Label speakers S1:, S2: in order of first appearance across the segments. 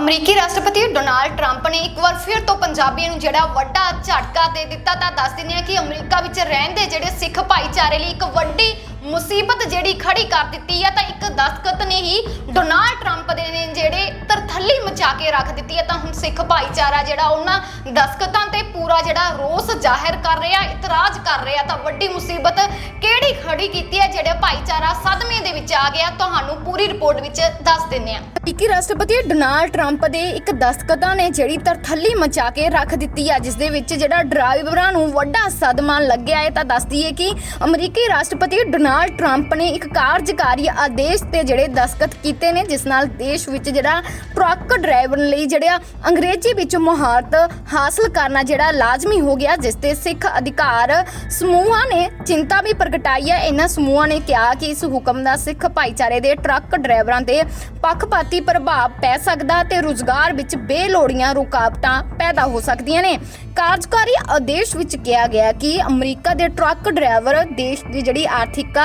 S1: ਅਮਰੀਕੀ ਰਾਸ਼ਟਰਪਤੀ Donald Trump ਨੇ ਇੱਕ ਵਾਰ ਫਿਰ ਤੋਂ ਪੰਜਾਬੀਆਂ ਨੂੰ ਜਿਹੜਾ ਵੱਡਾ ਝਟਕਾ ਦੇ ਦਿੱਤਾ ਤਾਂ ਦੱਸ ਦਿੰਦੇ ਆ ਕਿ ਅਮਰੀਕਾ ਵਿੱਚ ਰਹਿੰਦੇ ਜਿਹੜੇ ਸਿੱਖ ਭਾਈਚਾਰੇ ਲਈ ਇੱਕ ਵੱਡੀ ਮੁਸੀਬਤ ਜਿਹੜੀ ਖੜੀ ਕਰ ਦਿੱਤੀ ਹੈ ਤਾਂ ਇੱਕ ਦਸਤਖਤ ਨੇ ਹੀ ਡੋਨਾਲਡ ਟਰੰਪ ਦੇ ਨੇ ਜਿਹੜੇ ਤਰਥੱਲੀ ਮਚਾ ਕੇ ਰੱਖ ਦਿੱਤੀ ਹੈ, ਤਾਂ ਹੁਣ ਸਿੱਖ ਭਾਈਚਾਰਾ ਜਿਹੜਾ ਉਹਨਾਂ ਦਸਤਖਤਾਂ ਤੇ ਪੂਰਾ ਜਿਹੜਾ ਰੋਸ ਜ਼ਾਹਿਰ ਕਰ ਰਿਹਾ, ਇਤਰਾਜ਼ ਕਰ ਰਿਹਾ, ਤਾਂ ਵੱਡੀ ਮੁਸੀਬਤ ਕਿਹੜੀ ਖੜੀ ਕੀਤੀ ਹੈ, ਜਿਹੜੇ ਭਾਈਚਾਰਾ ਸਦਮੇ ਦੇ ਵਿੱਚ ਆ ਗਿਆ, ਤੁਹਾਨੂੰ ਪੂਰੀ ਰਿਪੋਰਟ ਵਿੱਚ ਦੱਸ ਦਿੰਦੇ ਆ ਅਮਰੀਕੀ ਰਾਸ਼ਟਰਪਤੀ ਡੋਨਾਲਡ ਟਰੰਪ ਦੇ ਇੱਕ ਦਸਤਖਤਾਂ ਨੇ ਜਿਹੜੀ ਤਰਥੱਲੀ ਮਚਾ ਕੇ ਰੱਖ ਦਿੱਤੀ ਹੈ, ਜਿਸ ਦੇ ਵਿੱਚ ਜਿਹੜਾ ਡਰਾਈਵਰਾਂ ਨੂੰ ਵੱਡਾ ਸਦਮਾ ਲੱਗਿਆ ਹੈ, ਤਾਂ ਦੱਸਦੀ ਹੈ ਕਿ ਅਮਰੀਕੀ ਰਾਸ਼ਟਰਪਤੀ ਡੋਨਾਲਡ ਟਰੰਪ ਨੇ ਇੱਕ ਕਾਰਜਕਾਰੀ ਆਦੇਸ਼ ਤੇ ਜਿਹੜੇ ਦਸਤਖਤ ਕੀਤੇ ਨੇ, ਜਿਸ ਨਾਲ ਦੇਸ਼ ਵਿੱਚ ਜਿਹੜਾ ਟਰੱਕ ਡਰਾਈਵਰ ਲਈ ਜਿਹੜਾ ਅੰਗਰੇਜ਼ੀ ਵਿੱਚ ਮੁਹਾਰਤ ਹਾਸਲ ਕਰਨਾ ਜਿਹੜਾ ਲਾਜ਼ਮੀ ਹੋ ਗਿਆ, ਜਿਸ ਤੇ ਸਿੱਖ ਅਧਿਕਾਰ ਸਮੂਹਾਂ ਨੇ ਚਿੰਤਾ ਵੀ ਪ੍ਰਗਟਾਈ ਹੈ। ਇਹਨਾਂ ਸਮੂਹਾਂ ਨੇ ਕਿਹਾ ਕਿ ਇਸ ਹੁਕਮ ਦਾ ਸਿੱਖ ਭਾਈਚਾਰੇ ਦੇ ਟਰੱਕ ਡਰਾਈਵਰਾਂ ਤੇ ਪੱਖਪਾਤੀ ਪ੍ਰਭਾਵ ਪੈ ਸਕਦਾ ਤੇ ਰੁਜ਼ਗਾਰ ਵਿੱਚ ਬੇਲੋੜੀਆਂ ਰੁਕਾਵਟਾਂ ਪੈਦਾ ਹੋ ਸਕਦੀਆਂ ਨੇ। ਕਾਰਜਕਾਰੀ ਆਦੇਸ਼ ਵਿੱਚ ਕਿਹਾ ਗਿਆ ਕਿ ਅਮਰੀਕਾ ਦੇ ਟਰੱਕ ਡਰਾਈਵਰ ਦੇਸ਼ ਦੀ ਜਿਹੜੀ ਆਰਥਿਕਤਾ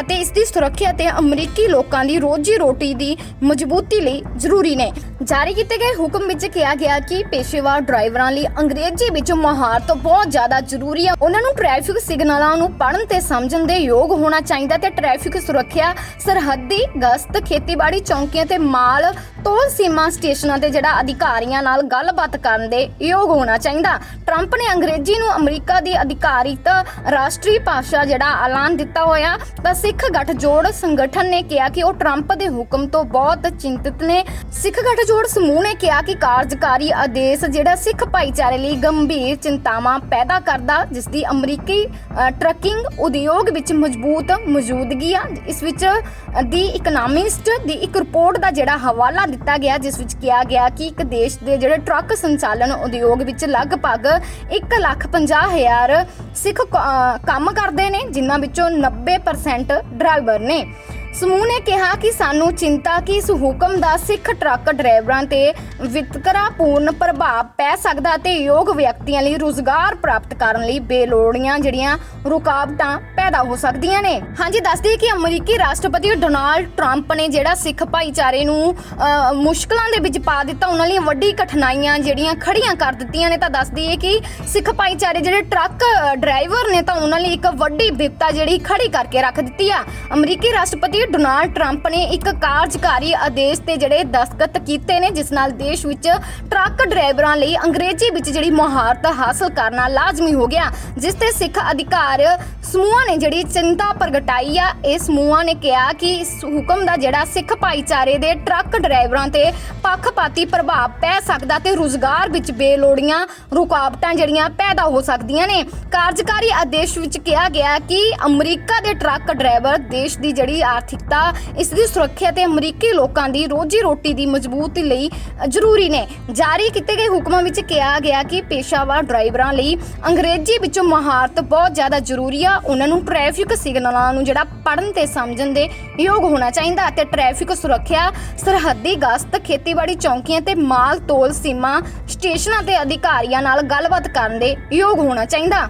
S1: ਅਤੇ ਇਸ ਦੀ ਸੁਰੱਖਿਆ ਤੇ ਅਮਰੀਕੀ ਲੋਕਾਂ ਦੀ ਰੋਜੀ ਰੋਟੀ ਦੀ ਮਜ਼ਬੂਤੀ ਲਈ ਜ਼ਰੂਰੀ ਨੇ। ਜਾਰੀ ਕੀਤੇ ਗਏ ਹੁਕਮ ਵਿੱਚ ਕਿਹਾ ਗਿਆ ਕਿ ਪੇਸ਼ੇਵਰ ਡਰਾਈਵਰਾਂ ਲਈ ਅੰਗਰੇਜ਼ੀ ਵਿੱਚ ਮਹਾਰਤ ਬਹੁਤ ਜ਼ਿਆਦਾ ਜ਼ਰੂਰੀ ਹੈ ਉਹਨਾਂ ਨੂੰ ਟ੍ਰੈਫਿਕ ਸਿਗਨਲਾਂ ਨੂੰ ਪੜ੍ਹਨ ਤੇ ਸਮਝਣ ਦੇ ਯੋਗ ਹੋਣਾ ਚਾਹੀਦਾ ਤੇ ਟ੍ਰੈਫਿਕ ਸੁਰੱਖਿਆ, ਸਰਹੱਦੀ, ਗਸ਼ਤ, ਖੇਤੀਬਾੜੀ ਚੌਂਕੀਆਂ ਤੇ ਮਾਲ ਤੋਲ ਸੀਮਾ ਸਟੇਸ਼ਨਾਂ ਤੇ ਜਿਹੜਾ ਅਧਿਕਾਰੀਆਂ ਨਾਲ ਗੱਲਬਾਤ ਕਰਨ ਦੇ ਯੋਗ ਹੋਣਾ ਚਾਹੀਦਾ। ਟਰੰਪ ਨੇ ਅੰਗਰੇਜ਼ੀ ਨੂੰ ਅਮਰੀਕਾ ਦੀ ਅਧਿਕਾਰਿਤ ਰਾਸ਼ਟਰੀ ਭਾਸ਼ਾ ਜਿਹੜਾ ਐਲਾਨ ਦਿੱਤਾ ਹੋਇਆ ਤਾਂ ਸਿੱਖ ਗੱਠਜੋੜ ਸੰਗਠਨ ਨੇ ਕਿਹਾ ਕਿ ਉਹ ਟਰੰਪ ਦੇ ਹੁਕਮ ਤੋਂ ਬਹੁਤ ਚਿੰਤਤ ਨੇ। ਸਿੱਖ ਗੱਠਜੋੜ ਸਮੂਹ ਨੇ ਕਿਹਾ ਕਿ ਕਾਰਜਕਾਰੀ ਆਦੇਸ਼ ਜਿਹੜਾ ਸਿੱਖ ਭਾਈਚਾਰੇ ਲਈ ਗੰਭੀਰ ਚਿੰਤਾਵਾਂ ਪੈਦਾ ਕਰਦਾ ਜਿਸ ਦੀ ਅਮਰੀਕੀ ਅ, ਟਰੱਕਿੰਗ ਉਦਯੋਗ ਵਿੱਚ ਮਜ਼ਬੂਤ ਮੌਜੂਦਗੀ ਆ। ਇਸ ਵਿੱਚ ਦੀ ਇਕਨੋਮਿਸਟ ਦੀ ਇੱਕ ਰਿਪੋਰਟ ਦਾ ਜਿਹੜਾ ਹਵਾਲਾ ਦਿੱਤਾ ਗਿਆ ਜਿਸ ਵਿੱਚ ਕਿਹਾ ਗਿਆ ਕਿ ਇੱਕ ਦੇਸ਼ ਦੇ ਜਿਹੜੇ ਟਰੱਕ ਸੰਚਾਲਨ ਉਦਯੋਗ ਵਿੱਚ ਲਗਭਗ 1 ਲੱਖ 50 ਹਜ਼ਾਰ ਸਿੱਖ ਕੰਮ ਕਰਦੇ ਨੇ, ਜਿਨ੍ਹਾਂ ਵਿੱਚੋਂ 90% ਡਰਾਈਵਰ ਨੇ। ਸਮੂਹ ਨੇ ਕਿਹਾ ਕਿ ਸਾਨੂੰ ਚਿੰਤਾ, ਕਿ ਇਸ ਹੁਕਮ ਦਾ ਸਿੱਖ ਟਰੱਕ ਡਰਾਈਵਰਾਂ ਤੇ ਵਿਤਕਰਾਪੂਰਨ ਪ੍ਰਭਾਵ ਪੈ ਸਕਦਾ ਤੇ ਯੋਗ ਵਿਅਕਤੀਆਂ ਲਈ ਰੁਜ਼ਗਾਰ ਪ੍ਰਾਪਤ ਕਰਨ ਲਈ ਬੇਲੋੜੀਆਂ ਜਿਹੜੀਆਂ ਰੁਕਾਵਟਾਂ ਪੈਦਾ ਹੋ ਸਕਦੀਆਂ ਨੇ। ਹਾਂਜੀ ਦੱਸਦੀ ਕਿ ਅਮਰੀਕੀ ਰਾਸ਼ਟਰਪਤੀ ਡੋਨਾਲਡ ਟਰੰਪ ਨੇ ਜਿਹੜਾ ਸਿੱਖ ਭਾਈਚਾਰੇ ਨੂੰ ਮੁਸ਼ਕਲਾਂ ਦੇ ਵਿੱਚ ਪਾ ਦਿੱਤਾ, ਉਹਨਾਂ ਲਈ ਵੱਡੀ ਕਠਿਨਾਈਆਂ ਜਿਹੜੀਆਂ ਖੜੀਆਂ ਕਰ ਦਿੱਤੀਆਂ ਨੇ, ਤਾਂ ਦੱਸਦੀ ਹੈ ਕਿ ਸਿੱਖ ਭਾਈਚਾਰੇ ਜਿਹੜੇ ਟਰੱਕ ਡਰਾਈਵਰ ਨੇ, ਤਾਂ ਉਹਨਾਂ ਲਈ ਇੱਕ ਵੱਡੀ ਵਿਪਤਾ ਜਿਹੜੀ ਖੜੀ ਕਰਕੇ ਰੱਖ ਦਿੱਤੀ ਆ। ਅਮਰੀਕੀ ਰਾਸ਼ਟਰਪਤੀ ਡੋਨਾਲਡ ਟਰੰਪ ਨੇ ਇੱਕ ਕਾਰਜਕਾਰੀ ਆਦੇਸ਼ ਤੇ ਜਿਹੜੇ ਦਸਤਖਤ ਕੀਤੇ ਨੇ, ਜਿਸ ਨਾਲ ਦੇਸ਼ ਵਿੱਚ ਟਰੱਕ ਡਰਾਈਵਰਾਂ ਲਈ ਅੰਗਰੇਜ਼ੀ ਵਿੱਚ ਜਿਹੜੀ ਮੁਹਾਰਤ ਹਾਸਲ ਕਰਨਾ ਲਾਜ਼ਮੀ ਹੋ ਗਿਆ, ਜਿਸ ਤੇ ਸਿੱਖ ਅਧਿਕਾਰ ਸਮੂਹਾਂ ਨੇ ਜਿਹੜੀ ਚਿੰਤਾ ਪ੍ਰਗਟਾਈ ਆ ਇਸ ਸਮੂਹਾਂ ਨੇ ਕਿਹਾ ਕਿ ਇਸ ਹੁਕਮ ਦਾ ਜਿਹੜਾ ਸਿੱਖ ਭਾਈਚਾਰੇ ਦੇ ਟਰੱਕ ਡਰਾਈਵਰਾਂ ਤੇ ਪੱਖਪਾਤੀ ਪ੍ਰਭਾਵ ਪੈ ਸਕਦਾ ਤੇ ਰੁਜ਼ਗਾਰ ਵਿੱਚ ਬੇਲੋੜੀਆਂ ਰੁਕਾਵਟਾਂ ਜਿਹੜੀਆਂ ਪੈਦਾ ਹੋ ਸਕਦੀਆਂ ਨੇ। ਕਾਰਜਕਾਰੀ ਆਦੇਸ਼ ਵਿੱਚ ਕਿਹਾ ਗਿਆ ਕਿ ਅਮਰੀਕਾ ਦੇ ਟਰੱਕ ਡਰਾਈਵਰ ਦੇਸ਼ ਦੀ ਜਿਹੜੀ ਆਰਥਿਕਤਾ, ਇਸ ਦੀ ਸੁਰੱਖਿਆ ਤੇ ਅਮਰੀਕੀ ਲੋਕਾਂ ਦੀ ਰੋਜੀ ਰੋਟੀ ਦੀ ਮਜ਼ਬੂਤੀ ਲਈ ਜ਼ਰੂਰੀ ਨੇ। ਜਾਰੀ ਕੀਤੇ ਗਏ ਹੁਕਮਾਂ ਵਿੱਚ ਕਿਹਾ ਗਿਆ ਕਿ ਪੇਸ਼ਾਵਰ ਡਰਾਈਵਰਾਂ ਲਈ ਅੰਗਰੇਜ਼ੀ ਵਿੱਚੋਂ ਮਹਾਰਤ ਬਹੁਤ ਜ਼ਿਆਦਾ ਜ਼ਰੂਰੀ ਆ। ਉਹਨਾਂ ਨੂੰ ਟ੍ਰੈਫਿਕ ਸਿਗਨਲਾਂ ਨੂੰ ਜਿਹੜਾ ਪੜ੍ਹਨ ਤੇ ਸਮਝਣ ਦੇ ਯੋਗ ਹੋਣਾ ਚਾਹੀਦਾ ਤੇ ਟ੍ਰੈਫਿਕ ਸੁਰੱਖਿਆ ਸਰਹੱਦੀ ਗਸ਼ਤ, ਖੇਤੀਬਾੜੀ ਚੌਂਕੀਆਂ ਤੇ ਮਾਲ, ਤੋਲ ਸੀਮਾ, ਸਟੇਸ਼ਨਾਂ ਤੇ ਅਧਿਕਾਰੀਆਂ ਨਾਲ ਗੱਲਬਾਤ ਕਰਨ ਦੇ ਯੋਗ ਹੋਣਾ ਚਾਹੀਦਾ।